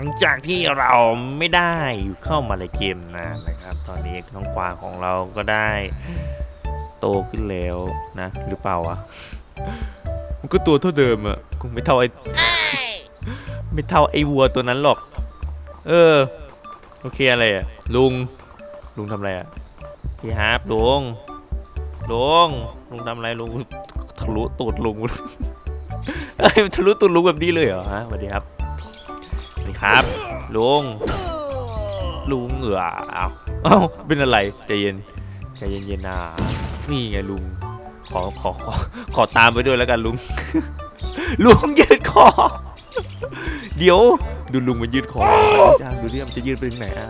ลังจากที่เราไม่ได้เข้ามาในเกมนานนะครับ ตอนนี้น้องกวางของเราก็ได้ โตขึ้นแล้วนะ หรือเปล่าวะมันก็ตัวเท่าเดิมอะคงไม่เท่าไอ้ไม่เท่าไอ้วัวตัวนั้นหรอก เออ โอเคอะไรอะลุง ลุงทำอะไรอะพี่ฮาร์ปลุงลุงลุงทำอะไรลุงทะลุตูดลุงเอ้ยมันทะลุตูดลุงแบบนี้เลยเหรอฮะสวัสดีครับสวัส ดีครับ ลุง ลุงเหงื่ออ้าวเอ้าเป็นอะไรใจเย็นใจเย็นเย็นนะนี่ไงลุง ขอขอขอขอตามไปด้วยแล้วกันลุง ลุงยืดคอ เดี๋ยวดูลุงมันยืดคอดูดิมันจะยืดไปถึงไหนอะ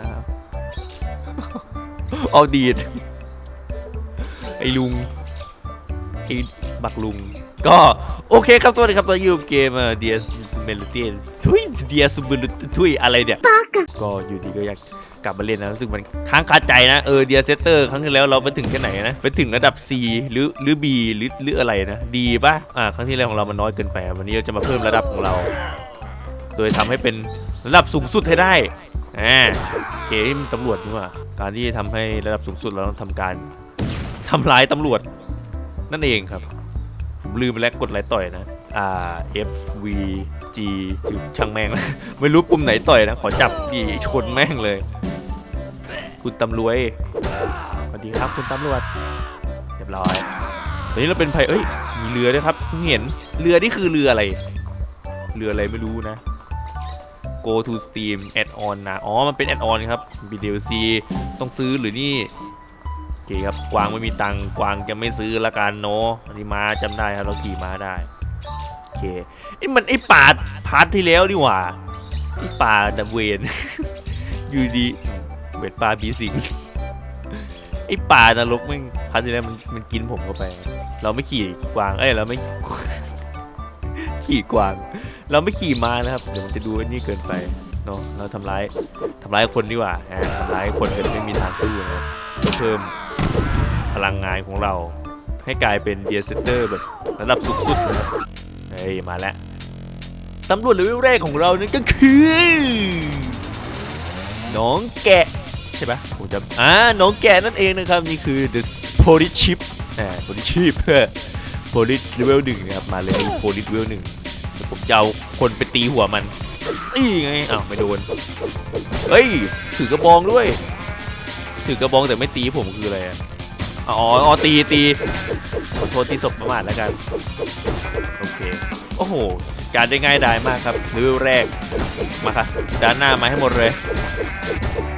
เอาดีดไอ้ลุงไอ้บักลุง ก็โอเคครับ สวัสดีครับตอนนี้อยู่กับเกมเอ่อ DS m e l o d y ทุย DS m e l o d y ทุยอะไรเนี่ย ก็อยู่ดีก็อยากกลับมาเล่นนะรู้สึกมันค้างคาใจนะเออเดียเซเตอร์ครั้งที่แล้วเราไปถึงแค่ไหนนะไปถึงระดับ C หรือหรือ B หรือหรืออะไรนะดีป่ะอ่าครั้งที่แล้วของเรามันน้อยเกินไป วันนี้เราจะมาเพิ่มระดับของเรา โดยทำให้เป็นระดับสูงสุดให้ได้อ่าโอเคนี่มันตำรวจนี่หว่าการที่ทำให้ระดับสูงสุดเราต้องทำการทำร้ายตำรวจนั่นเองครับ ผมลืมไปแล้วกดอะไรต่อยนะ R F V G จุดช่างแม่ง ไม่รู้ปุ่มไหนต่อยนะ ขอจับดีชนแม่งเลย คุณตำรวจสวัสดีครับคุณตำรวจเรียบร้อยตอนนี้เราเป็นไพเอ้ยมีเรือด้วยครับเพิ่งเห็นเรือนี่คือเรืออะไร เรืออะไรไม่รู้นะ go to steam add on นะ อ๋อ มันเป็น add on ครับมี DLC ต้องซื้อหรือนี่ เคครับกวางไม่มีตังกวางจะไม่ซื้อละกันโนอันนี้ม้าจำได้ครับเราขี่ม้าได้โอเคนี่มันไอ้ป่าพาร์ทที่แล้วนี่หว่าไอ้ป่าดับเวนอยู่ดีเวทปลาบีสิงไอ้ป่านรกแม่งพาร์ทที่แล้วมันมันกินผมเข้าไป เราไม่ขี่กวางเอ้ยเราไม่ขี่กวาง เราไม่ขี่ม้านะครับเดี๋ยวมันจะดูนี่เกินไปเนาะเราทำร้ายทำร้ายคนดีกว่าทำร้ายคนเกันไม่มีทางสู้นะครับเพื่อเพิ่ม พลังงานของเรา ให้กลายเป็นเดียเซเตอร์แบบระดับสูงสุดนะครับเฮ้ย มาแล้วตำรวจเลเวลแรกของเรานั่นก็คือ น้องแกะ ใช่ปะผมจำอ่า น้องแกะนั่นเองนะครับ นี่คือ the police chip อ่า police chip police level หนึ่งนะครับ มาเลย police level หนึ่งผมจะเอาคนไปตีหัวมันนี่ไงอ้าวไม่โดน เฮ้ย ถือกระบองด้วย ถือกระบองแต่ไม่ตีผมคืออะไรอะ อ๋ออ๋อตีตีขอโทษที่ศพประมาทแล้วกัน โอเค โอ้โห การได้ง่ายดายมากครับเลเวลแรก มาครับด้านหน้ามาให้หมดเลย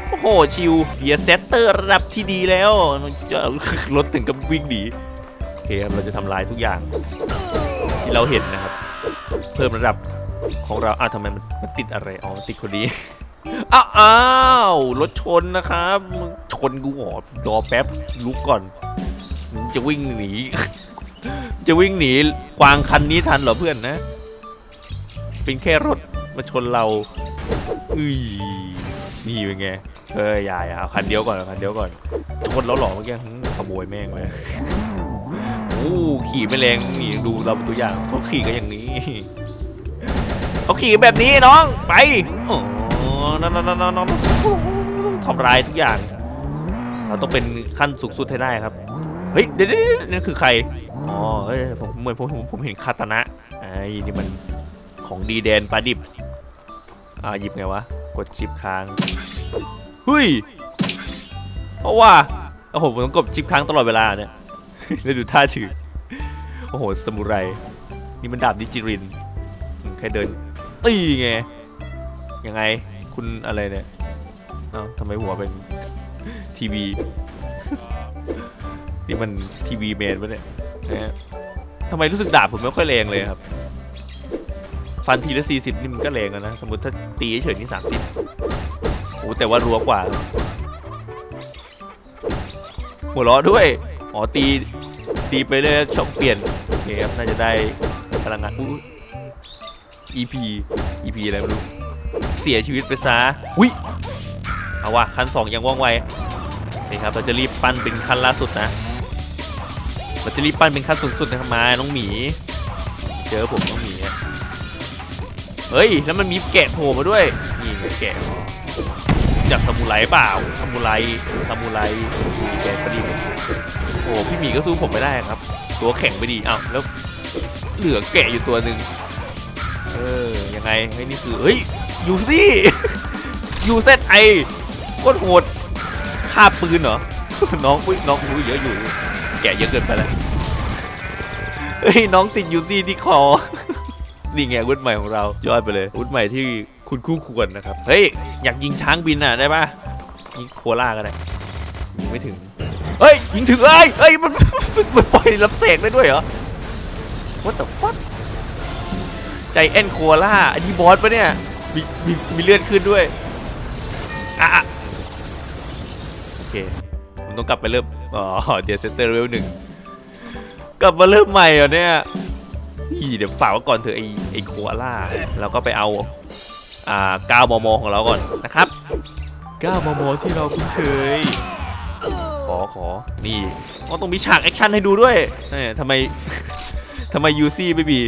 โอ้โห ชิวเดียเซตเตอร์ระดับที่ดีแล้วจะรถถึงกับวิ่งหนีโอเคครับ เราจะทำลายทุกอย่าง ที่เราเห็นนะครับ เพิ่มระดับของเราอ้าวทำไมมันมันติดอะไร อ๋อ มันติดคนนี้ อ้าวอ้าวรถชนนะครับมึงชนกูหรอรอแป๊บลุกก่อนมึงจะวิ่งหนี จะวิ่งหนีกวางคันนี้ทันเหรอเพื่อนนะ เป็นแค่รถมาชนเราอุ้ยนี่เป็นไงเอออย่าอย่าเอาคันเดียวก่อนเอาคันเดียวก่อนชนแล้วหรอเมื่อกี้ขโมยแม่งเลยโอ้ขี่ไม่แรงนี่ดูเราเป็นตัวอย่างเขาขี่กันอย่างนี้เขาขี่แบบนี้น้องไปอ๋อ นั่นนั่นนั่นนั่นทำลายทุกอย่าง เราต้องเป็นขั้นสูงสุดให้ได้ครับ เฮ้ยเดี๋ยวนั่นคือใคร อ๋อ เฮ้ย ผมเหมือนผมผมผมเห็นคาตานะไอ้นี่มันของดีแดนปลาดิบ อ่าหยิบไงวะ กดชิปค้าง เฮ้ย เพราะว่าโอ้โหผมต้องกดชิปค้างตลอดเวลาเนี่ยแล้วดูท่าถือ โอ้โห สมุไร นี่มันดาบดิจิริน แค่เดินตีไง ยังไง คุณอะไรเนี่ยเอ้าทำไมหัวเป็นทีวี นี่มันทีวีเมนปะเนี่ยนะฮะทำไมรู้สึกดาบผมไม่ค่อยแรงเลยครับ ฟันทีละสี่สิบนี่มันก็แรงแล้วนะ สมมติถ้าตีเฉยๆนี่สามสิบโอ้แต่ว่ารัวกว่า หัวเราะด้วย อ๋อตี ตีไปเรื่อยช่องเปลี่ยนโอเคครับน่าจะได้พลังงานอุ้ EP EP อะไรไม่รู้ เสียชีวิตไปซะอุ้ยเอาวะคันสองยังว่องไวโอเคครับเราจะรีบปั้นเป็นขั้นล่าสุดนะเราจะรีบปั้นเป็นขั้นสูงสุดนะครับมาน้องหมีเจอผมน้องหมีเฮ้ยแล้วมันมีแกะโผล่มาด้วยนี่แกะจากซามูไรเปล่าซามูไรซามูไรมีแกะพอดีเลยโอ้พี่หมีก็สู้ผมไม่ได้ครับ ตัวแข็งไปดีอ้าวแล้วเหลือแกะอยู่ตัวหนึ่งเออยังไงเฮ้นี่คือเฮ้ย ยูซี่ยูเซตไอโคตรโหดคาบปืนเหรอ น้องอุ้ยน้องอุ้ยเยอะอยู่ แกเยอะเกินไปแล้วเฮ้ยน้องติดยูซี่ที่คอ นี่ไงวุธใหม่ของเรายอดไปเลยวุธใหม่ที่คุณคู่ควรนะครับ เฮ้ย อยากยิงช้างบินอะได้ปะยิงโคล่าก็ได้ยิงไม่ถึง เฮ้ย ยิงถึงเอ้ยเฮ้ยมันมันปล่อยรับเสกได้ด้วยเหรอ What the fuck ใจแอนโคล่าอันนี้บอสปะเนี่ย มีมีมีเลือดขึ้นด้วยอะอะโอเคผมต้องกลับไปเริ่ม อ๋อ เดี๋ยวเซนเตอร์เวลหนึ่งกลับมาเริ่มใหม่เหรอเนี่ยเดี๋ยวฝากไว้ก่อนเถอะไอไอโคอาล่าเราก็ไปเอา อ่า9มอมของเราก่อนนะครับ9มอมที่เราคุ้นเคย ขอขอ นี่อ๋อต้องมีฉากแอคชั่นให้ดูด้วยเอ้ยทำไม ทำไมยูซี่ไม่มี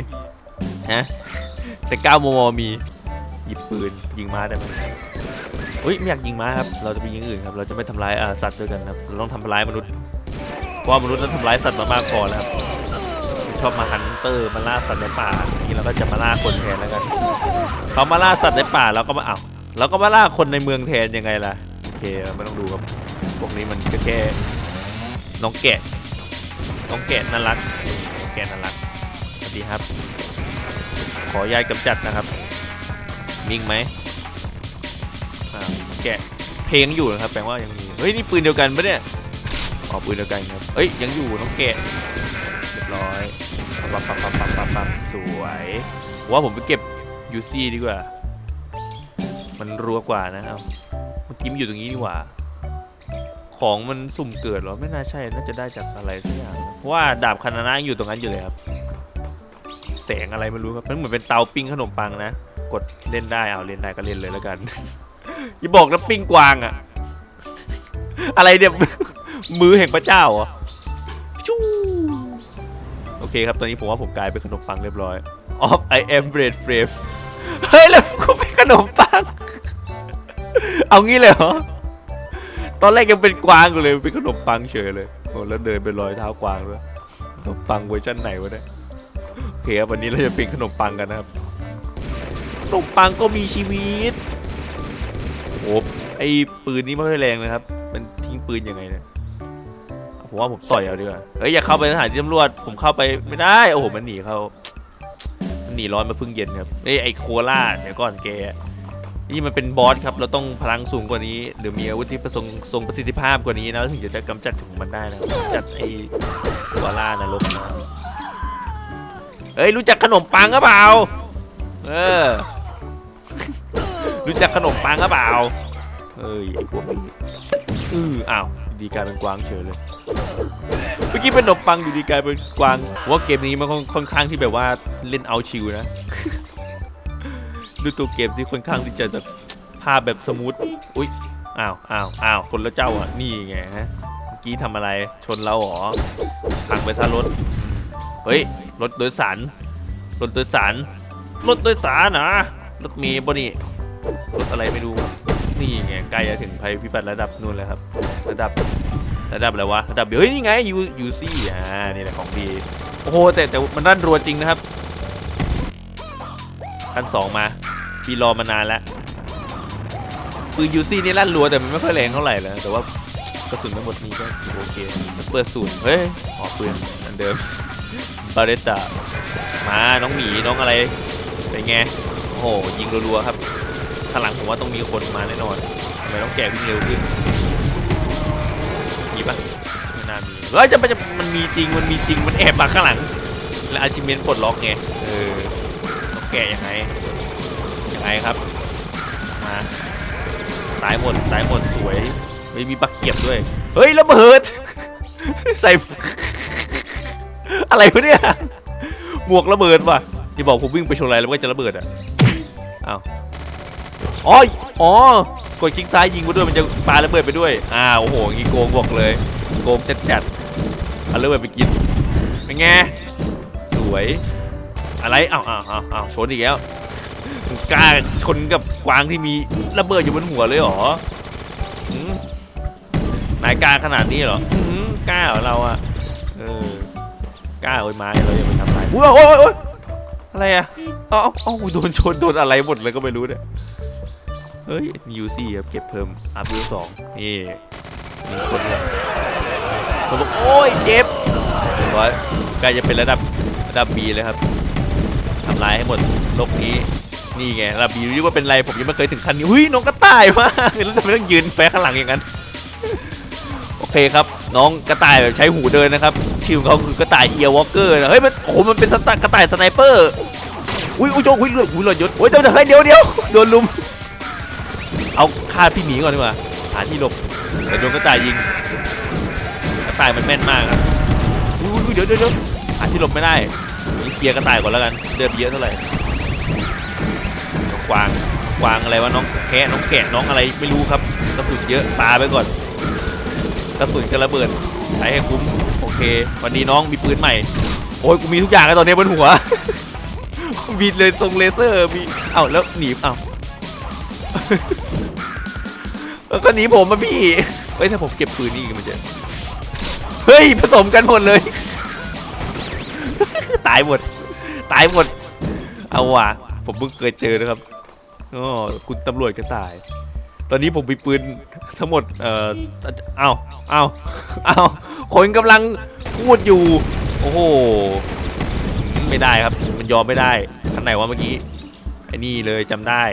ฮะแต่9มอมมี ยิบปืนยิงม้าได้ไหมอุ้ยไม่อยากยิงม้าครับ เราจะไปยิงอื่นครับ เราจะไม่ทำร้ายอ่าสัตว์ด้วยกันครับ เราต้องทำร้ายมนุษย์ เพราะมนุษย์นั้นทำร้ายสัตว์มามากพอแล้วครับ ชอบมาฮันเตอร์มาล่าสัตว์ในป่าทีนี้เราก็จะมาล่าคนแทนแล้วกัน เขามาล่าสัตว์ในป่าเราก็มาเอาเราก็มาล่าคนในเมืองแทนยังไงล่ะ โอเคไม่ต้องดูครับ พวกนี้มันแค่น้องแกะ น้องแกะน่ารัก แกะน่ารัก สวัสดีครับ ขอยายกำจัดนะครับ นิ่งไหมอ่าแกะเพลงอยู่นะครับแปลว่ายังมีเฮ้ยนี่ปืนเดียวกันปะเนี่ยอ๋อปืนเดียวกันครับเอ้ยยังอยู่น้องแกะเรียบร้อยปั๊บปั๊บปั๊บปั๊บปั๊บปั๊บสวยว่าผมไปเก็บยูซี่ดีกว่า มันรัวกว่านะครับเมื่อกี้มันอยู่ตรงนี้ดีกว่า ของมันสุ่มเกิดเหรอไม่น่าใช่น่าจะได้จากอะไรสักอย่างนะเพราะว่าดาบคานานะยังอยู่ตรงนั้นอยู่เลยครับแสงอะไรไม่รู้ครับมันเหมือนเป็นเตาปิ้งขนมปังนะ กดเล่นได้เอาเล่นได้ก็เล่นเลยแล้วกัน อย่าบอกนะปิ้งกวางอะอะไรเนี่ยมือแห่งพระเจ้าเหรอชูโอเคครับตอนนี้ผมว่าผมกลายเป็นขนมปังเรียบร้อย off I am bread frame เฮ้ยแล้วกูเป็นขนมปัง เอางี้เลยเหรอตอนแรกยังเป็นกวางอยู่เลยเป็นขนมปังเฉยเลยโอ้แล้วเดินเป็นรอยเท้ากวางด้วยขนมปังเวอร์ชันไหนวะเนี่ยโอเคครับวันนี้เราจะเป็นขนมปังกันนะครับ ขนมปังก็มีชีวิตโอ้ไอปืนนี้ไม่ค่อยแรงเลยครับ มันทิ้งปืนยังไงเนี่ยผมว่าผมต่อยเอาดีกว่าเฮ้ยอย่าเข้าไปสถานที่ตำรวจผมเข้าไปไม่ได้โอ้โหมันหนีเข้ามันหนีร้อนมาพิ่งเย็นครับเอ้ยไอโคล่าเดี๋ยวก่อนแกนี่มันเป็นบอสครับ เราต้องพลังสูงกว่านี้ หรือมีอาวุธที่ประสงค์ทรงประสิทธิภาพกว่านี้นะถึงจะกำจัดถึงมันได้นะกำจัดไอโคล่านรกนะเฮ้ยรู้จักขนมปังหรือเปล่าเออ รู้จักขนมปังหรือเปล่าเอ้ยไอพวกนี้อืออ้าวดีกลายเป็นกวางเฉยเลยเมื่อกี้เป็นขนมปังอยู่ดีกลายเป็นกวางว่าเกมนี้มันค่อนข้างที่แบบว่าเล่นเอาชิวนะดูตัวเกมที่ค่อนข้างที่จะแบบภาพแบบสมูทอุ้ยอ้าวอ้าวอ้าวคนละเจ้าอะนี่ไงฮะเมื่อกี้ทำอะไรชนเราเหรอพังไปซะรถเฮ้ยรถโดยสารรถโดยสารรถโดยสารนะ รถเมีบนี่รถอะไรไม่รู้ นี่ไงใกล้จะถึงภัยพิบัติระดับนู่นแล้วครับ ระดับระดับอะไรวะระดับเฮ้ยนี่ไงยูยูซี่อ่านี่แหละของดีโอ้โหแต่แต่มันรันรัวจริงนะครับขั้นสองมาพี่รอมานานแล้วปืนยูซี่นี่ลั่นรัวแต่มันไม่ค่อยแรงเท่าไหร่แล้วแต่ว่ากระสุนทั้งหมดนี้ก็โอเคเปิดสูตรเฮ้ยออกปืนอันเดิมบาเรตตามาน้องหมีน้องอะไรเป็นไง โอ้โห ยิงรัวๆครับข้างหลังผมว่าต้องมีคนมาแน่นอนทำไมต้องแก่วิ่งเร็วขึ้นมีปะไม่น่ามีเฮ้ยจะมันจะมันมีจริงมันมีจริงมันแอบมาข้างหลัง และอาชิเมนปลดล็อกไงเออต้องแก่ยังไงยังไงครับมาตายหมดตายหมดสวยไม่มีปักเขียบด้วย เฮ้ยระเบิด ใส่ อะไรวะเนี่ยหมวกระเบิดว่ะที่บอกผมวิ่งไปชนอะไรแล้วก็จะระเบิดอะ อ้าวอ๋ออ๋อกดคลิกซ้ายยิงไปด้วยมันจะปาระเบิดไปด้วยอ้าวโอ้โหงี้โกงบอกเลยโกงจัดจัดๆเอาระเบิดไปกินเป็นไงสวยอะไรอ้าวอ้าวอ้าวอ้าวชนอีกแล้วกล้าชนกับกวางที่มีระเบิดอยู่บนหัวเลยเหรอหืมนายกล้าขนาดนี้เหรอหืมกล้าเหรอเราอะเออกล้าโอ้ยไม้เราอย่าไปทำลายอุ้ยโอ้ยโอ้ย อะไรอะเอ้าเอ้าเอ้าโดนชนโดนอะไรหมดเลยก็ไม่รู้เนี่ย เฮ้ยมียูซี่ครับเก็บเพิ่มอัพยูสองนี่มีคนเนี่ยผมบอกโอ้ยเจ็บเรียบร้อยใกล้จะเป็นระดับระดับบีเลยครับทำลายให้หมดโลกนี้นี่ไงระดับีเรียกว่าเป็นไรผมยังไม่เคยถึงขั้นนี้หุ้ยน้องกระต่ายมากแล้วทำไมต้องยืนแฝงข้างหลังอย่างนั้นโอเคครับ น้องกระต่ายแบบใช้หูเดินนะครับชื่อของเขาคือกระต่ายเอียร์วอลเกอร์นะเฮ้ยมันโอ้โหมันเป็นสตากระต่ายสไนเปอร์อุ้ยอุ้ยโจ้อุ้ยเลือดอุ้ยเลือดยศโอ้ยเดี๋ยวเดี๋ยวเดี๋ยวเดี๋ยวโดนลุมเอาฆ่าพี่หมีก่อนดีกว่าหาที่หลบแต่โดนกระต่ายยิงกระต่ายมันแม่นมากอะอุ้ยอุ้ยเดี๋ยวเดี๋ยวเดี๋ยวหาที่หลบไม่ได้เคลียร์กระต่ายก่อนแล้วกันเดือดเยอะเท่าไหร่กวางกวางอะไรวะน้องแคะน้องแกะน้องอะไรไม่รู้ครับกระสุนเยอะปาไปก่อน ระสุนกระเบิดใช้ให้คุ้มโอเค วันนี้น้องมีปืนใหม่ โอ้ยกูมีทุกอย่างเลยตอนนี้บนหัวมีเลยทรงเลเซอร์มีเอ้าแล้วหนีเอ้าแล้วก็หนีผมมาพี่เฮ้ยถ้าผมเก็บปืนนี่มันจะเฮ้ยผสมกันหมดเลย ตายหมด ตายหมด เอาว่ะผมเพิ่งเคยเจอนะครับอ๋อคุณตำรวจก็ตาย ตอนนี้ผมมีปืนทั้งหมด เอ่อเอาเอาเอาคนกำลังพูดอยู่ โอ้โห ไม่ได้ครับ มันยอมไม่ได้ทันไหนวะเมื่อกี้ ไอ้นี่เลยจำได้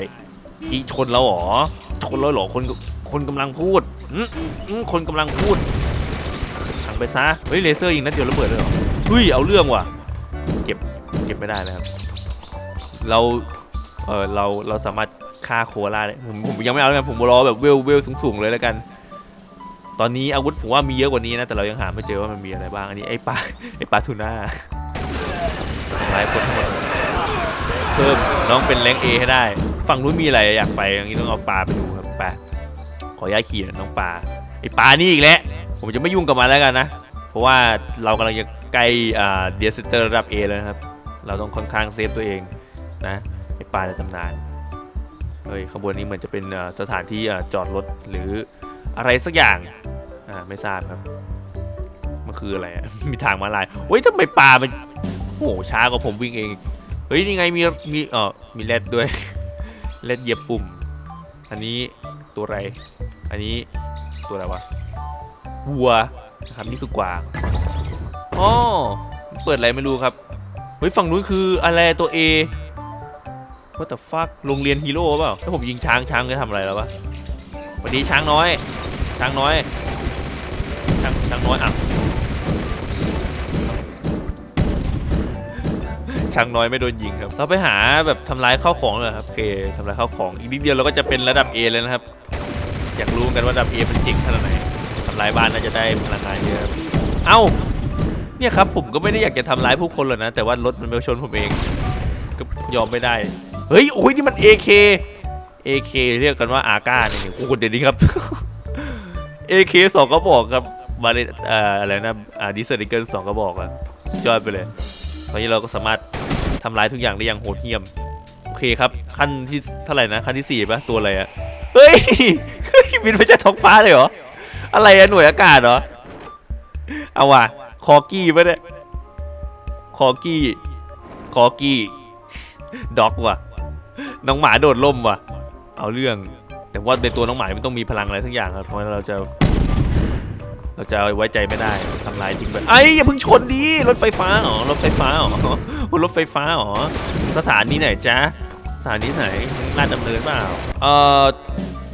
กี่ชนแล้วเหรอ ชนแล้วหรอ คน คนกำลังพูดอืมอืมคนกำลังพูดถังไปซะ เฮ้ยเลเซอร์ยิงนัดเดียวระเบิดเลยเหรอ เฮ้ย เอาเรื่องว่ะ เก็บ เก็บไม่ได้นะครับ เรา เออเรา เราสามารถ ฆ่าโคอาล่าได้ผมผมยังไม่เอาเลยกันผมรอแบบเวลเวลสูงๆเลยแล้วกัน ตอนนี้อาวุธผมว่ามีเยอะกว่านี้นะ แต่เรายังหาไม่เจอว่ามันมีอะไรบ้าง อันนี้ไอ้ปลาไอ้ปลาทูน่าหลายคนทั้งหมดเพิ่มน้องเป็นแรงเอให้ได้ ฝั่งนู้นมีอะไรอยากไปอย่างนี้ต้องเอาปลาไปดูครับปลาขอย้ายขี่นะน้องปลาไอ้ปลานี่อีกแล้วผมจะไม่ยุ่งกับมันแล้วกันนะ เพราะว่าเรากำลังจะใกล้เดียสเตอร์ระดับ A แล้วนะครับ เราต้องค่อนข้างเซฟตัวเองนะไอ้ปลาในตำนาน เฮ้ยขบวนนี้เหมือนจะเป็นสถานที่จอดรถหรืออะไรสักอย่างอ่าไม่ทราบครับมันคืออะไรมีทางมาลายเฮ้ยทำไมปลามันโอ้โหช้ากว่าผมวิ่งเองเฮ้ยนี่ไงมีมีเออมีแรดด้วยแรดเหยียบปุ่ม อันนี้ตัวอะไร อันนี้ตัวอะไรวะวัวนะครับนี่คือกวางอ๋อเปิดอะไรไม่รู้ครับเฮ้ยฝั่งนู้นคืออะไรตัว A What the fuck โรงเรียนฮีโร่เปล่าถ้าผมยิงช้างช้างจะทำอะไรแล้ววะวัสดีช้างน้อย ช้างน้อยช้างช้างน้อยอะช้างน้อยไม่โดนยิงครับ เราไปหาแบบทำลายข้าวของเลยครับโอเคทำลายข้าวของอีกนิดเดียวเราก็จะเป็นระดับ A เลยนะครับ อยากรู้กันว่าระดับ A มันเจ๋งขนาดไหนทำลายบ้านน่าจะได้พลังงานเยอะครับเอ้าเนี่ยครับผมก็ไม่ได้อยากจะทำร้ายผู้คนหรอกนะ แต่ว่ารถมันมาชนผมเอง ก็ยอมไม่ได้ เฮ้ยโอ้ยนี่มัน AK AK เรียกกันว่าอาก้าเนี่ยโอ้โหเดี๋ยวนี้ครับ AK สองกระบอกครับมาเลอ่าอะไรนะอ่าดิสเซอร์ดิเกิลสองกระบอกอะสุดยอดไปเลยตอนนี้เราก็สามารถทำลายทุกอย่างได้อย่างโหดเหี้ยม โอเคครับ ขั้นที่เท่าไหร่นะ ขั้นที่สี่ปะตัวอะไรอะเฮ้ยเฮ้ยบินไปจากท้องฟ้าเลยเหรอ อะไรอะหน่วยอากาศเหรอ เอาว่ะคอกี้ปะเนี่ยคอกี้คอกี้ ด็อกว่ะ น้องหมาโดดล่มว่ะ เอาเรื่อง แต่ว่าในตัวน้องหมามันต้องมีพลังอะไรทั้งอย่างครับ เพราะเราจะ เราจะไว้ใจไม่ได้ทำลายทิ้งไป ไอ้อย่าเพิ่งชนดิ รถไฟฟ้าเหรอรถไฟฟ้าเหรอรถไฟฟ้าเหรอสถานีไหนจ๊ะ สถานีไหนลาดดำเนินเปล่า เออ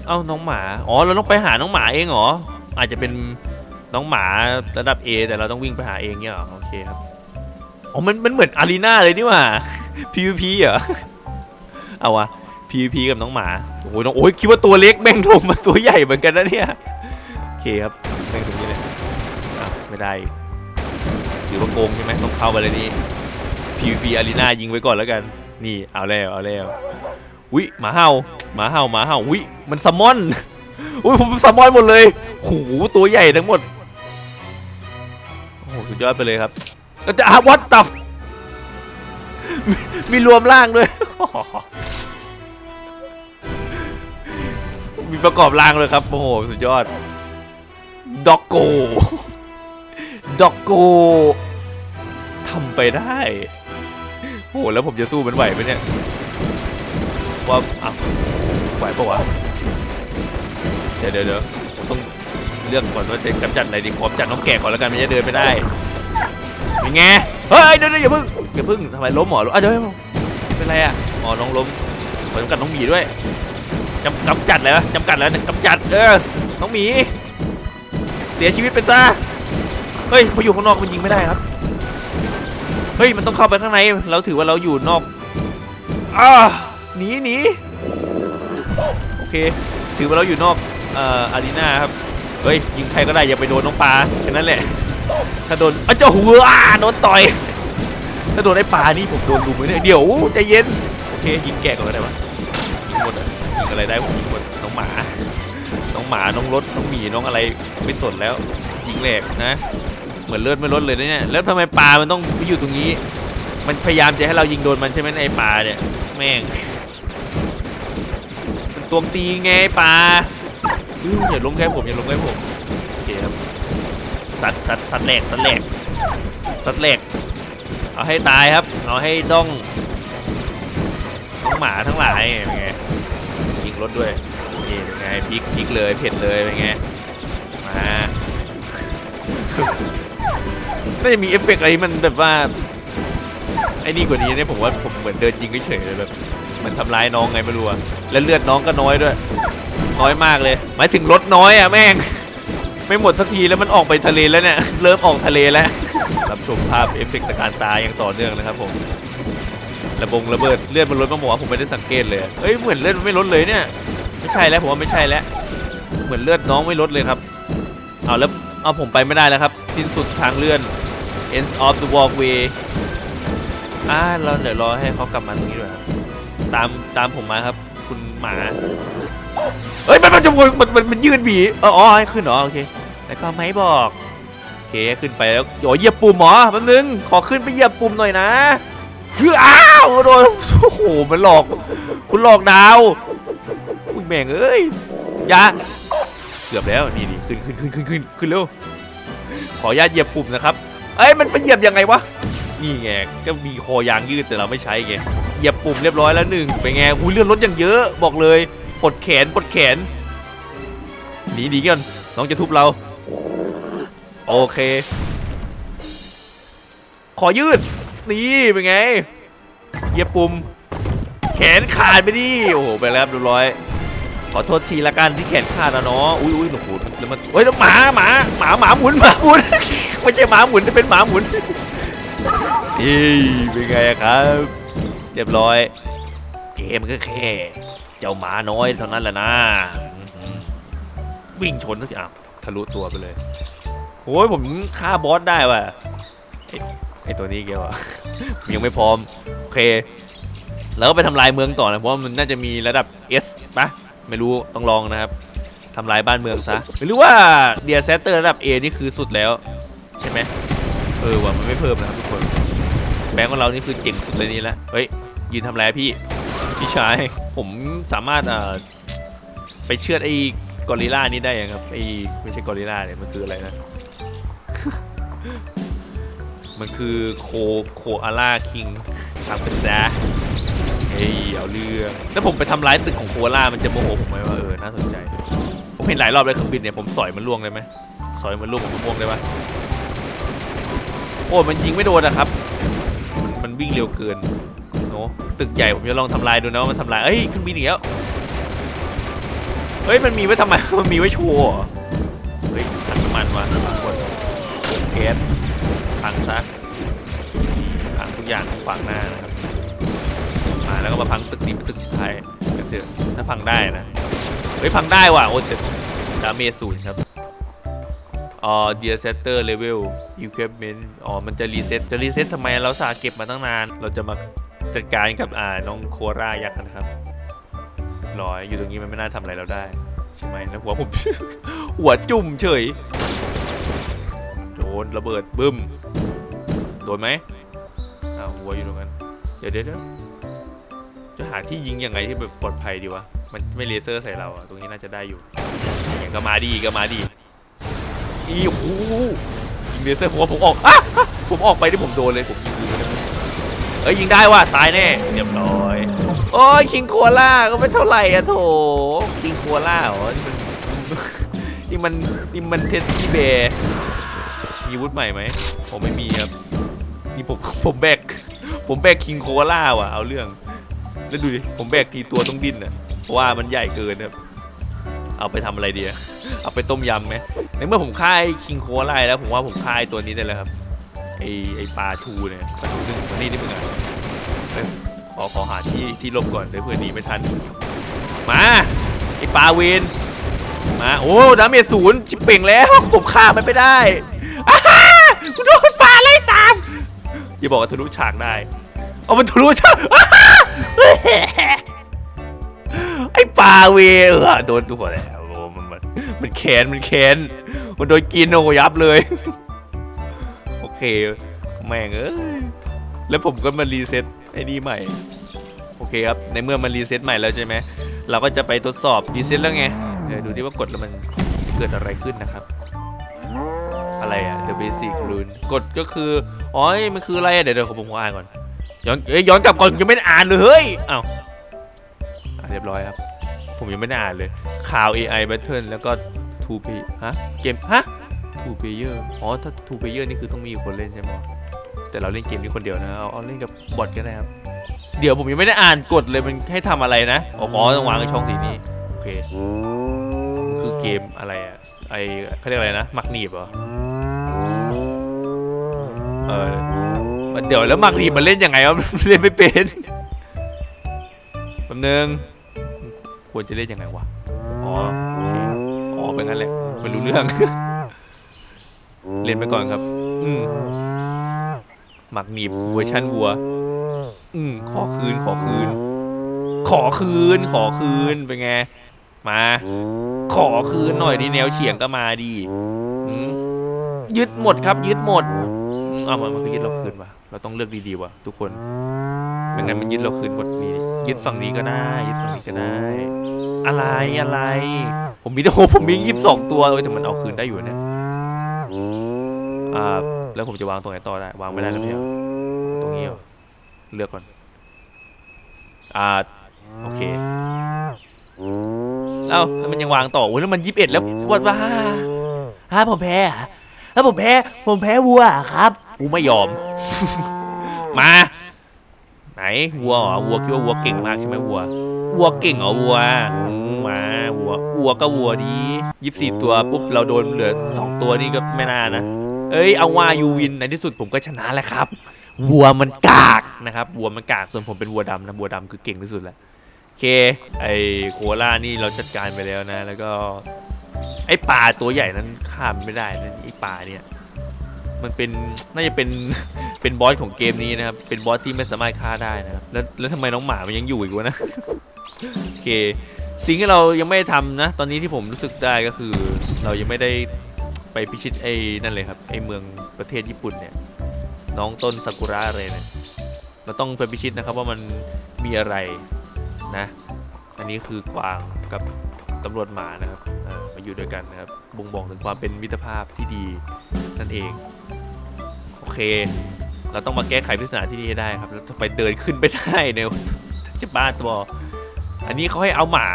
เอ้าน้องหมา อ๋อ เราต้องไปหาน้องหมาเองเหรอ อาจจะเป็นน้องหมาระดับ A แต่เราต้องวิ่งไปหาเองเนี่ยเหรอ โอเคครับ อ๋อมันมันเหมือนอารีนาเลยนี่หว่า PVP เหรอ เอาวะ PVP กับน้องหมา โอ้ยน้องโอ้ยคิดว่าตัวเล็กแม่งโดนมาตัวใหญ่เหมือนกันนะเนี่ย โอเคครับแม่งตรงนี้เลยอะไม่ได้ถือว่าโกงใช่ไหมต้องเข้าไปเลยนี่ PVP อารีนายิงไว้ก่อนแล้วกัน นี่เอาแล้วเอาแล้วอุ้ยหมาเห่าหมาเห่าหมาเห่าอุ้ยมันซัมมอนอุ้ยผมซัมมอนหมดเลยโหตัวใหญ่ทั้งหมดโอ้โหสุดยอดไปเลยครับ แล้วจะวัดตับมีรวมร่างด้วย มีประกอบร่างเลยครับ โอ้โห สุดยอด ด็อกโก ด็อกโกทำไปได้ โอ้โห แล้วผมจะสู้มันไหวไหมเนี่ย ว่าอะไหวปะวะ เดี๋ยวเดี๋ยวเดี๋ยวผมต้องเลือกก่อนว่าจะกำจัดอะไรดีขอจัดน้องแก่ก่อนแล้วกันไมันจะเดินไม่ได้ เป็นไงเฮ้ยเดี๋ยวเดี๋ยวอย่าพิ่งอย่าพิ่งทำไมล้มหรออะเดี๋ยวไม่เป็นไรอะอ๋อน้องล้มขอจำกัดน้องหมีด้วยจำจำกัดเลยนะจำกัดแล้วนะจำกัดเออน้องหมี เสียชีวิตไปซะเฮ้ยพออยู่ข้างนอกมันยิงไม่ได้ครับเฮ้ยมันต้องเข้าไปข้างในเราถือว่าเราอยู่นอกอ่าหนีหนีโอเค ถือว่าเราอยู่นอกเอ่ออารีนาครับเฮ้ยยิงใครก็ได้อย่าไปโดนน้องปลาแค่นั้นแหละ ถ้าโดนอ้าวเจ้าหัวโดนต่อยถ้าโดนไอ้ปลานี่ผมโดนลุมเลยเนี่ยเดี๋ยวใจเย็นโอเคยิงแกะก่อนก็ได้ปะยิงหมดอะยิงอะไรได้ผมยิงหมดน้องหมา น้องหมาน้องรถน้องหมีน้องอะไรไม่สนแล้วยิงแหลกนะ เหมือนเลือดไม่ลดเลยนะเนี่ยแล้วทำไมปลามันต้องไปอยู่ตรงนี้ มันพยายามจะให้เรายิงโดนมันใช่ไหมไอ้ปลาเนี่ยแม่งมันตวงตีไงปลาอื้ออย่าล้มแค่ผมอย่าล้มแค่ผม สัตว์สัตว์สัตว์แหลกสัตว์แหลกสัตว์แหลกเอาให้ตายครับ เอาให้ด้องน้องหมาทั้งหลายเป็นไงยิงรถด้วยนี่เป็นไงพลิกพลิกเลยเผ็ดเลยเป็นไงมาน่าจะมีเอฟเฟกต์อะไรมันแบบว่าไอ้นี่กว่านี้เนี่ยผมว่าผมเหมือนเดินยิงเฉยเลยแบบเหมันทำร้ายน้องไงไม่รู้อะแล้วเลือดน้องก็น้อยด้วย น้อยมากเลย หมายถึงลดน้อยอะแม่ง ไม่หมดสักทีแล้วมันออกไปทะเลแล้วเนี่ย เริ่มออกทะเลแล้ว รับชมภาพเอฟเฟกต์การตาอย่างต่อเนื่องนะครับผมระบงระเบิดเลือดมันลดมาหมอผมไม่ได้สังเกตเลยเฮ้ยเหมือนเลือดมันไม่ลดเลยเนี่ย ไม่ใช่แล้วผมว่าไม่ใช่แล้ว เหมือนเลือดน้องไม่ลดเลยครับ เอาแล้วเอาผมไปไม่ได้แล้วครับสิ้นสุดทางเลื่อน end of the walkway อ่าเราเดี๋ยวรอให้เขากลับมาตรงนี้ด้วยครับตามตามผมมาครับ คุณหมา เฮ้ยมันมันจะวนมันมันมันยืนบีเอออ๋อให้ขึ้นเหรอโอเคแล้วก็ไม่บอกโอเคขึ้นไปแล้วโอ้ยเหยียบปุ่มเหรอแป๊บนึงขอขึ้นไปเหยียบปุ่มหน่อยนะเฮ้ยอ้าวโดนโอ้โหมันหลอก คุณหลอกดาวอุ้ยแม่งเอ้ยยาเกือบแล้วนี่นี่ขึ้นขึ้นขึ้นขึ้นขึ้นขึ้นเร็วขออนุญาตเหยียบปุ่มนะครับเอ้ยมันไปเหยียบยังไงวะนี่ไงก็มีคอยางยืดแต่เราไม่ใช้ไงเหยียบปุ่มเรียบร้อยแล้วหนึ่งเป็นไงอุ้ยเลื่อนรถอย่างเยอะบอกเลย ปลดแขนปลดแขนหนีหนีกันน้องจะทุบเรา โอเค ขอยืด นี่เป็นไงเยียบปุ่มแขนขาดไปดิโอ้โหไปแล้วครับเรียบร้อย ขอโทษทีละกันที่แขนขาดนะเนาะอุ้ยอุ้ยโอ้โหแล้วมันเฮ้ยแล้วหมาหมาหมาหมาหมุนหมาหมุนไม่ใช่หมาหมุนจะเป็นหมาหมุนนี่เป็นไงครับ เรียบร้อย เกมก็แค่ เจ้าหมาน้อยเท่านั้นแหละนะวิ่งชนสักอย่างทะลุตัวไปเลยโอ้ยผมฆ่าบอสได้ว่ะไอไอตัวนี้เกี่ยวอะยังไม่พร้อมโอเค แล้วก็ไปทำลายเมืองต่อนะเพราะว่ามันน่าจะมีระดับ S ปะไม่รู้ต้องลองนะครับทำลายบ้านเมืองซะหรือว่าเดียเซตเตอร์ระดับ A นี่คือสุดแล้ว ใช่ไหมเออว่ะมันไม่เพิ่มนะครับทุกคน แบงค์ของเรานี่คือเจ๋งสุดเลยนี่แล้วเฮ้ยยืนทำอะไรพี่ พี่ชาย ผมสามารถเอ่อไปเชือดไอ้กอริลล่านี่ได้ยังครับไอ้ไม่ใช่กอริลล่าเนี่ยมันคืออะไรนะ มันคือโคโคอาล่าคิงชาเป็นแซะเฮ้ยเอาเรื่องแล้วผมไปทำร้ายตึกของโคอาล่ามันจะโมโหผมไหมว่าเออน่าสนใจ ผมเห็นหลายรอบเลยเครื่องบินเนี่ยผมสอยมันล่วงได้ไหมสอยมันล่วงผมม่วงได้ปะโอ้ยมันยิงไม่โดนนะครับ มันมันวิ่งเร็วเกิน โน้ตึกใหญ่ผมจะลองทำลายดูนะว่ามันทำลายเอ้ยเครื่องบินอีกแล้วเฮ้ยมันมีไว้ทำไมมันมีไว้โชว์เฮ้ยถังน้ำมันมาทุกคนแก๊สพังซะพังทุกอย่างขวางหน้านะครับมาแล้วก็มาพังตึกนี้ตึกสุดท้ายก็เถอะถ้าพังได้นะเฮ้ยพังได้ว่ะโอ้แต่ดาเมจศูนย์ครับอ๋อเดียเซตเตอร์เลเวลยูเคปเมนอ๋อ มันจะรีเซ็ต จะรีเซ็ตทำไม เราสาเก็บมาตั้งนาน เราจะมา จัดการกับอ่าน้องโครายักษ์นะครับร้อยอยู่ตรงนี้มันไม่น่าทำอะไรเราได้ใช่ไหมแล้วหัวผม หัวจุ่มเฉยโดนระเบิดบึ้มโดนไหมอ้าวหัวอยู่ตรงนั้นเดี๋ยวเดี๋ยวจะหาที่ยิงยังไงที่แบบปลอดภัยดีวะมันไม่เลเซอร์ใส่เราอะตรงนี้น่าจะได้อยู่อย่างก็มาดีก็มาดีอีโอ้ยิงเลเซอร์ผมว่าผมออกอะอะผมออกไปที่ผมโดนเลยผมยิง เอ้ยยิงได้ว่ะตายแน่เรียบร้อยโอ้ยคิงโคล่าก็ไม่เท่าไหร่อะโถคิงโคล่าเหรอนี่มันนี่มันเทสซี่เบย์มีวุธใหม่ไหมผมไม่มีครับนี่ผมผมแบกผมแบกคิงโคล่าว่ะเอาเรื่องแล้วดูดิผมแบกทีตัวต้องดิ้นอะเพราะว่ามันใหญ่เกินครับเอาไปทำอะไรดีเอาไปต้มยำไหมในเมื่อผมค่ายคิงโคไลแล้วผมว่าผมค่ายตัวนี้ได้แล้วครับ ไอไอปลาทูเนี่ยปลาทูนึ่งตัวนี้นี่มึงอะเฮ้ยขอขอหาที่ที่หลบก่อนเดี๋ยวเพื่อนหนีไม่ทัน มาไอปลาเวนมาโอ้ดาเมจศูนย์ชิบเป่งแล้วผมฆ่ามันไม่ได้อ้ากูโดนปลาไล่ตามอย่าบอกว่าทะลุฉากได้เอามันทะลุฉากไอ้ปลาเวเออโดนตัวแล้วโอ้มันมันมันแค้นมันแค้นมันโดนกินโอ้ยับเลย เค แม่งเอ้ยแล้วผมก็มารีเซ็ตไอ้นี่ใหม่ โอเคครับ ในเมื่อมันรีเซ็ตใหม่แล้วใช่ไหม เราก็จะไปทดสอบรีเซ็ตแล้วไง เออดูที่ว่ากดแล้วมันจะเกิดอะไรขึ้นนะครับ อะไรอะ the basic rule กดก็คือ อ๋อ มันคืออะไรอะเดี๋ยวเดี๋ยวผมอ่านก่อน ย้อนเอ้ยย้อนกลับก่อนยังไม่ได้อ่านเลยเฮ้ยอ้าวอะเรียบร้อยครับ ผมยังไม่ได้อ่านเลยข่าว AI Battle แล้วก็ 2 p ฮะ เกม ฮะ 2 player อ๋อถ้า2 player นี่คือต้องมีคนเล่นใช่ไหมแต่เราเล่นเกมนี้คนเดียวนะเอาเอาเล่นกับบอทก็ได้ครับเดี๋ยวผมยังไม่ได้อ่านกฎเลยมันให้ทำอะไรนะอ๋อต้องวางในช่องสีนี้โอเคคือเกมอะไรอะไอเขาเรียกอะไรนะมักหนีบเหรอเออเดี๋ยวแล้วมักหนีบมันเล่นยังไงวะเล่นไม่เป็นแป๊บนึงควรจะเล่นยังไงวะอ๋อโอเคอ๋อเป็นงั้นแหละไม่รู้เรื่อง เล่นไปก่อนครับ อืมหมักหนีบเวอร์ชันวัว อืมขอคืนขอคืน ขอคืน ขอคืนเป็นไง มา ขอคืนหน่อยดีแนวเฉียงก็มาดีอืมยึดหมดครับ ยึดหมดอืมเอามามันก็ยึดเราคืนว่ะเราต้องเลือกดีๆว่ะทุกคนไม่งั้นมันยึดเราคืนหมดนี่ยึดฝั่งนี้ก็ได้ยึดฝั่งนี้ก็ได้ อะไรอะไร ผมมีโอ้โหผมมียี่สิบสองตัวเลยแต่มันเอาคืนได้อยู่เนี่ย อ่าแล้วผมจะวางตรงไหนต่อได้ วางไม่ได้แล้วไม่ใช่เหรอตรงนี้เหรอเลือกก่อน อ่า โอเค เอ้าแล้วมันยังวางต่อโอ้ยแล้วมันยี่สิบเอ็ดแล้ววัดว่าฮะผมแพ้อะแล้วผมแพ้ ผมแพ้วัวอะครับ กูไม่ยอม มา ไหนวัวเหรอวัวคิดว่าวัวเก่งมากใช่ไหมวัว วัวเก่งเหรอวัวอืมมาวัววัวก็วัวดียี่สิบสี่ตัวปุ๊บเราโดนเหลือสองตัวนี่ก็ไม่น่านะ เอ้ยเอาว่ายูวินในที่สุดผมก็ชนะแล้วครับ วัวมันกากนะครับวัวมันกากส่วนผมเป็นวัวดำนะวัวดำคือเก่งที่สุดแหละโอเค ไอโคอาล่านี่เราจัดการไปแล้วนะ แล้วก็ ไอปลาตัวใหญ่นั้นข้ามไม่ได้นะไอปลาเนี่ยมันเป็นน่าจะเป็นเป็นบอสของเกมนี้นะครับ เป็นบอสที่ไม่สามารถฆ่าได้นะครับ แล้วแล้วทำไมน้องหมามันยังอยู่อีกวะนะโอเค สิ่งที่เรายังไม่ได้ทำนะ ตอนนี้ที่ผมรู้สึกได้ก็คือ เรายังไม่ได้ ไปพิชิตไอ้นั่นเลยครับไอ้เมืองประเทศญี่ปุ่นเนี่ย น้องต้นซากุระอะไรเนี่ยเราต้องไปพิชิตนะครับว่ามันมีอะไรนะ อันนี้คือกวางกับตำรวจหมานะครับมาอยู่ด้วยกันนะครับบ่งบอกถึงความเป็นมิตรภาพที่ดีนั่นเอง โอเค เราต้องมาแก้ไขปริศนาที่นี่ให้ได้ครับแล้วทำไมเดินขึ้นไม่ได้เนี่ยจะบ้าตัวอันนี้เขาให้เอาหมา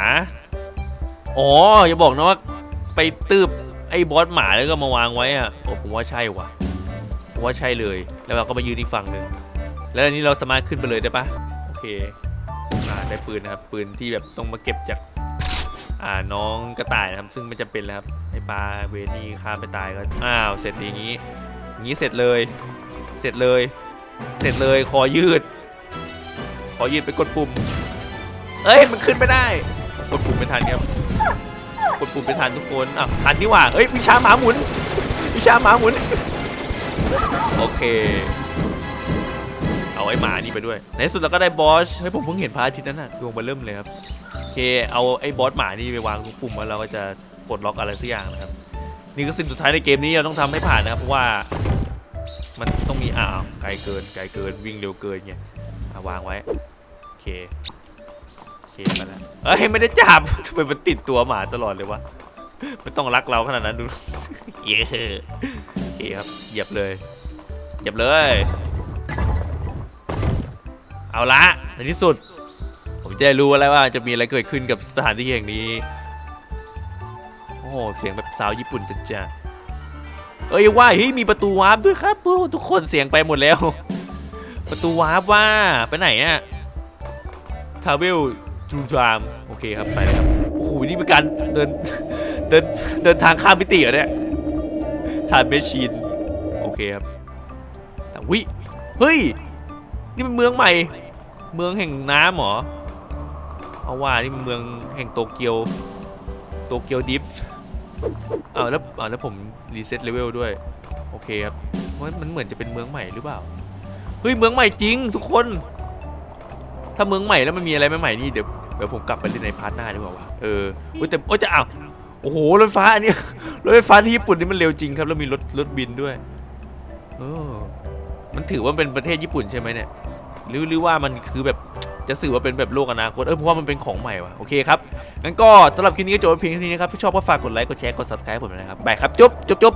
อ๋ออย่าบอกนะว่าไปตืบ ไอ้บอสหมาแล้วก็มาวางไว้อะโอ้ผมว่าใช่ว่ะผมว่าใช่เลย แล้วเราก็มายืนอีกฝั่งหนึ่งแล้วอันนี้เราสามารถขึ้นไปเลยได้ปะโอเคอ่าได้ปืนนะครับปืนที่แบบต้องมาเก็บจากอ่าน้องกระต่ายนะครับ ซึ่งไม่จำเป็นแล้วครับไอ้ปลาเวนี่ฆ่าไปตายก็อ้าวเสร็จอย่างนี้อย่างนี้เสร็จเลย เสร็จเลย เสร็จเลยคอยืดขอยืดไปกดปุ่ม เอ้ย มันขึ้นไม่ได้ กดปุ่มไม่ทันครับ กดปุ่มไม่ทันทุกคนอะทันนี่ว่าเอ้ยวิชาหมาหมุน วิชาหมาหมุน โอเค เอาไอ้หมานี่ไปด้วย ในที่สุดเราก็ได้บอสเฮ้ยผมเพิ่งเห็นพระอาทิตย์นั้นน่ะดวงมาเริ่มเลยครับโอเคเอาไอ้บอสหมานี่ไปวางตรงปุ่มแล้วเราก็จะปลดล็อกอะไรสักอย่างนะครับ นี่ก็สิ่งสุดท้ายในเกมนี้เราต้องทำให้ผ่านนะครับเพราะว่ามันต้องมีอ้าวไกลเกินไกลเกินวิ่งเร็วเกินไงอะวางไว้โอเค เคไปแล้วเอ้ยไม่ได้จับทำไมมันติดตัวหมาตลอดเลยวะมันต้องรักเราขนาดนั้นดูเย้โอเคครับเหยียบเลยเหยียบเลย เอาละในที่สุด ผมจะได้รู้แล้วว่าจะมีอะไรเกิดขึ้นกับสถานที่แห่งนี้โอ้โหเสียงแบบสาวญี่ปุ่นจัดจ้าเอ้ยว่าเฮ้ยมีประตูวาร์ปด้วยครับโอ้ทุกคนเสียงไปหมดแล้ว ประตูวาร์ปว่าไปไหนอะทาเวล จูจามโอเคครับไปเลยครับโอ้โหนี่เป็นการเดินเดินเดินทางข้ามมิติเหรอเนี่ยทานเมชชีนโอเคครับแต่วิเฮ้ยนี่มันเมืองใหม่ เมืองแห่งน้ำเหรอเอาว่านี่มันเมืองแห่งโตเกียวโตเกียวดิฟอ้าวแล้วอ้าวแล้วผมรีเซ็ตเลเวลด้วยโอเคครับมันมันเหมือนจะเป็นเมืองใหม่หรือเปล่าเฮ้ยเมืองใหม่จริงทุกคน ถ้าเมืองใหม่แล้วมันมีอะไรใหม่ๆนี่เดี๋ยว ดี๋ยวผมกลับไปเล่นในพาร์ทหน้าดีกว่าวะเออโอ้ยแต่โอ้ยจะอ้าวโอ้โหรถไฟฟ้าอันนี้รถไฟฟ้าที่ญี่ปุ่นนี่มันเร็วจริงครับแล้วมีรถรถบินด้วยเออมันถือว่าเป็นประเทศญี่ปุ่นใช่ไหมเนี่ยหรือหรือว่ามันคือแบบจะสื่อว่าเป็นแบบโลกอนาคตเออเพราะว่ามันเป็นของใหม่ว่ะโอเคครับงั้นก็สำหรับคลิปนี้ก็จบไว้เพียงเท่านี้นะครับถ้าชอบก็ฝากกดไลค์กดแชร์กด subscribe ผมด้วยนะครับบายครับจบจบจบ